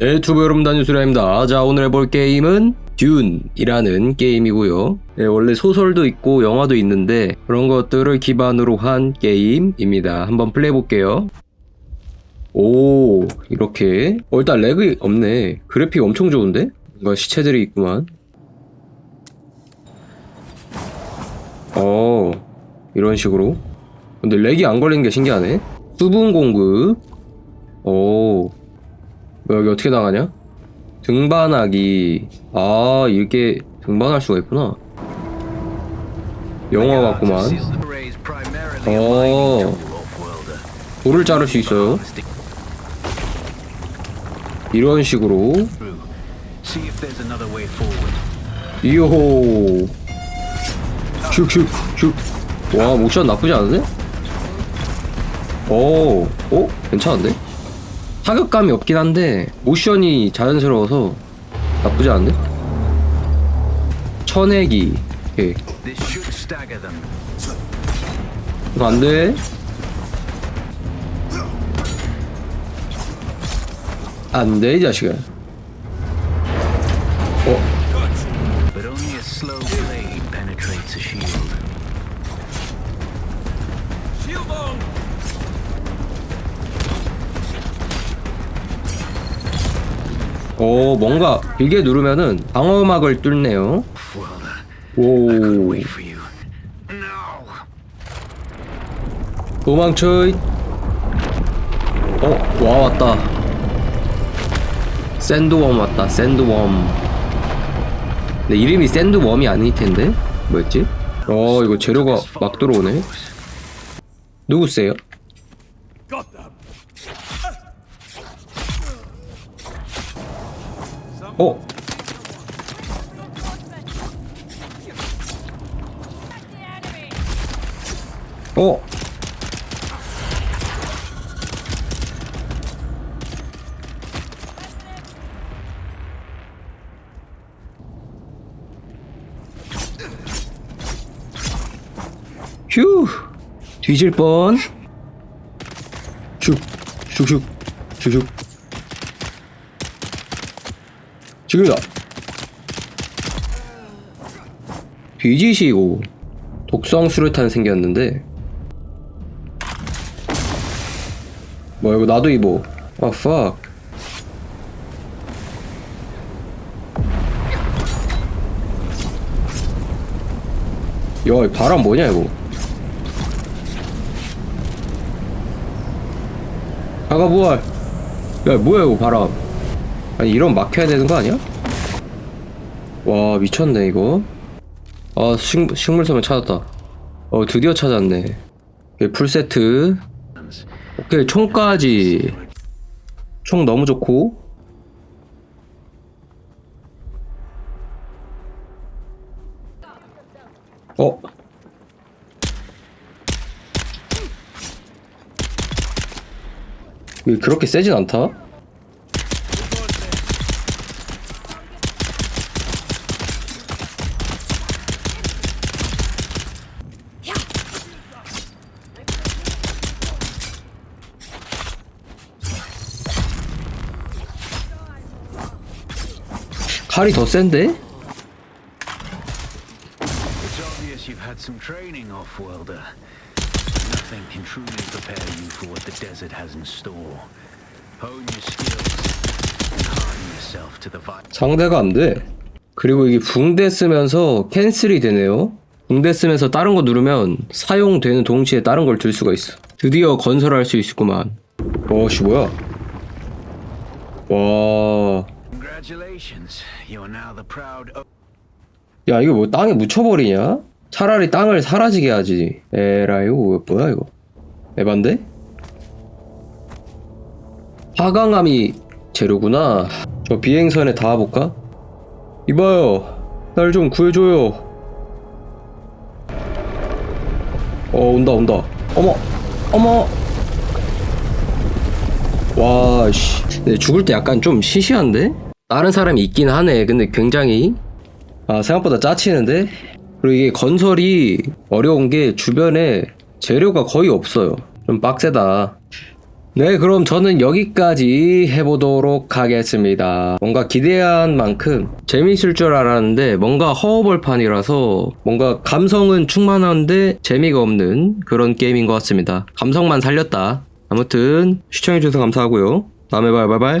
네, 유튜브 여러분 단유수라입니다. 자, 오늘 해볼 게임은 듄이라는 게임이고요. 네, 원래 소설도 있고 영화도 있는데 그런 것들을 기반으로 한 게임입니다. 한번 플레이 볼게요. 오, 이렇게. 어, 일단 렉이 없네. 그래픽 엄청 좋은데? 뭔가 시체들이 있구만. 어, 이런 식으로. 근데 렉이 안 걸리는 게 신기하네. 수분 공급. 오. 뭐 여기 어떻게 나가냐? 등반하기. 아, 이렇게 등반할 수가 있구나. 영화 같구만. 어. 돌을 자를 수 있어요. 이런 식으로. 이호. 슉슉슉. 와, 모션 나쁘지 않은데? 오, 오, 괜찮은데? 타격감이 없긴 한데 모션이 자연스러워서 나쁘지 않은데? 오케이. Stagger them. 이거 안 돼. 안 돼, 이 자식아. 오, 뭔가 길게 누르면은 방어막을 뚫네요. 오, wait for you. No! 도망쳐. 어, 와, 왔다. 샌드웜 왔다, 샌드웜. 근데 이름이 샌드웜이 아닐 텐데? 뭐였지? 어, 이거 재료가 막 들어오네. 누구세요? 어? 어? 휴 뒤질 뻔 슉, 슉슉, 슉슉. 지금이다. 뒤지시고 독성 수류탄 생겼는데 뭐야 이거 나도 입어 아 fuck 야, 이 바람 뭐냐 이거? 아가 부활. 야, 뭐야 이거 바람? 아니 이런 막혀야 되는 거 아니야? 와 미쳤네 이거. 아 식, 식물섬을 찾았다. 어 드디어 찾았네. 오케이, 풀 세트. 오케이 총까지. 총 너무 좋고. 어? 이게 그렇게 세진 않다? 칼이 더 센데? It's obvious you've had some training, off-worlder. Nothing can truly prepare you for what the desert has in store. Hone your skills and harden yourself to the vital. 상대가 안 돼. 그리고 이게 붕대 쓰면서 캔슬이 되네요. 붕대 쓰면서 다른 거 누르면 사용되는 동시에 다른 걸 들 수가 있어. 드디어 건설할 수 있겠구만. 와씨 뭐야? 와. 야 이거 뭐 땅에 묻혀버리냐? 차라리 땅을 사라지게 하지. 에라 이거 뭐- 뭐야 이거? 에반데? 화강암이 재료구나. 저 비행선에 닿아볼까? 이봐요. 날 좀 구해줘요. 어 온다 온다. 어머 어머. 와 씨. 근데 죽을 때 약간 좀 시시한데? 다른 사람이 있긴 하네. 근데 굉장히 아 생각보다 짜치는데 그리고 이게 건설이 어려운 게 주변에 재료가 거의 없어요 좀 빡세다 네, 그럼 저는 여기까지 해보도록 하겠습니다. 뭔가 기대한 만큼 재미있을 줄 알았는데 뭔가 허허벌판이라서 뭔가 감성은 충만한데 재미가 없는 그런 게임인 것 같습니다. 감성만 살렸다. 아무튼 시청해주셔서 감사하고요. 다음에 봐요, 바이바이.